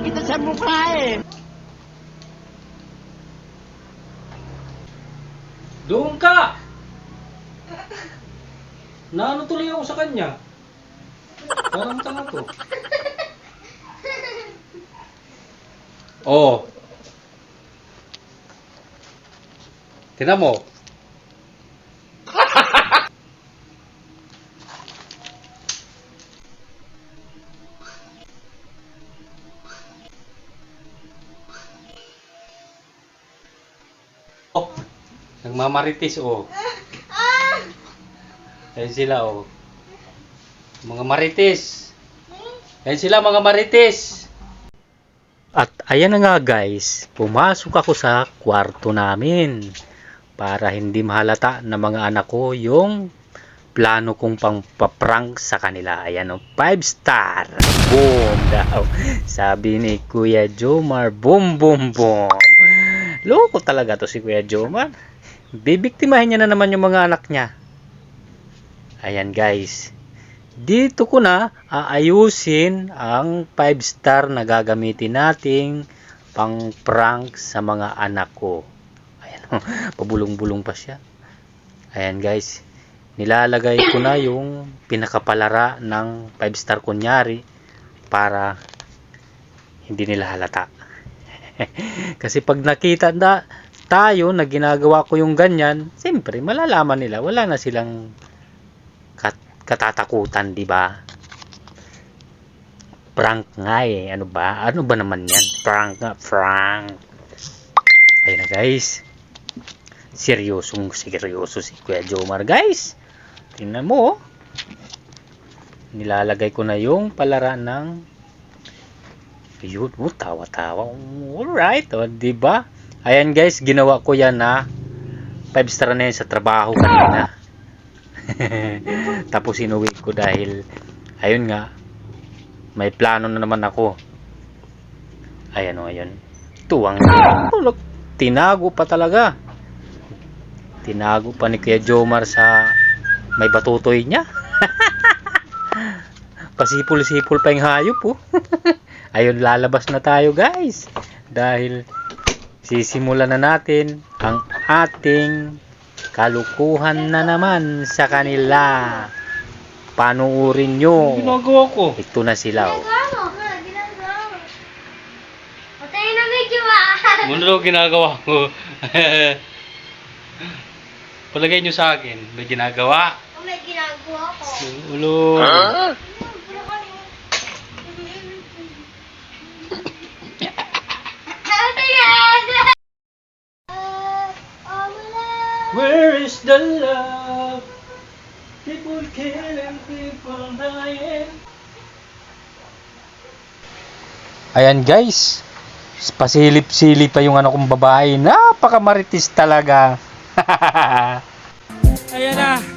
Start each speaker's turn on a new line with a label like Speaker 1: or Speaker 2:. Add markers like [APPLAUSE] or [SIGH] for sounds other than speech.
Speaker 1: kita sa mukha eh.
Speaker 2: Doon ka! Naano tuloy ako sa kanya? Parang tanga to. Oh. Tingnan mo. Nagmamaritis oh. Ayan sila oh. Mga marites. Ayan sila mga marites. At ayan na nga guys, pumasok ako sa kwarto namin para hindi mahalata ng mga anak ko yung plano kong pang paprank sa kanila. Ayan o, 5 star. Boom daw. Sabi ni Kuya Jomar, boom, boom, boom. Loko talaga to si Kuya Jomar. Bibiktimahin niya na naman yung mga anak niya. Ayan guys. Dito ko na aayusin ang 5 star na gagamitin nating pang prank sa mga anak ko. Ayan [LAUGHS] pabulong-bulong pa siya. Ayan guys. Nilalagay ko na yung pinakapalara ng 5 star kunyari para hindi nila halata. [LAUGHS] Kasi pag nakita na tayo na ginagawa ko yung ganyan, siyempre malalaman nila wala na silang kat katatakutan, di ba? Prank nga eh. Ano ba? Ano ba naman yan? Prank nga, prank. Ayun na guys. Seryosong seryoso si Kuya Jomar guys. Tingnan mo oh. Nilalagay ko na yung palara ng yun, oh, tawa-tawa. Alright, oh, di ba? Ayan guys, ginawa ko yan na 5 star na yan sa trabaho kanina. [LAUGHS] Tapos inuwi ko dahil ayun nga may plano na naman ako. Ayan o, ayun. Tuwang oh, look, tinago pa talaga. Tinago pa ni Kuya Jomar sa may batutoy niya. [LAUGHS] Pasipul-sipul pa yung hayop po. [LAUGHS] ayun, lalabas na tayo guys. Dahil sisimulan na natin ang ating kalukuhan na naman sa kanila. Panuurin nyo.
Speaker 3: Ginagawa ko.
Speaker 2: Ito na sila. Oh.
Speaker 4: Ginagawa mo, ginagawa mo. Patay na medyo ah.
Speaker 3: Ano daw ginagawa ko? [LAUGHS] Palagay nyo sa akin, may ginagawa.
Speaker 4: Kung may ginagawa ko.
Speaker 3: Ulo.
Speaker 4: Ano yan? Ah, oh, wala.
Speaker 3: Where is the love? People killing, people dying.
Speaker 2: Ayan guys. Pasilip-silip pa yung ano kong babae. Napakamaritis talaga. [LAUGHS]
Speaker 3: Ayan na.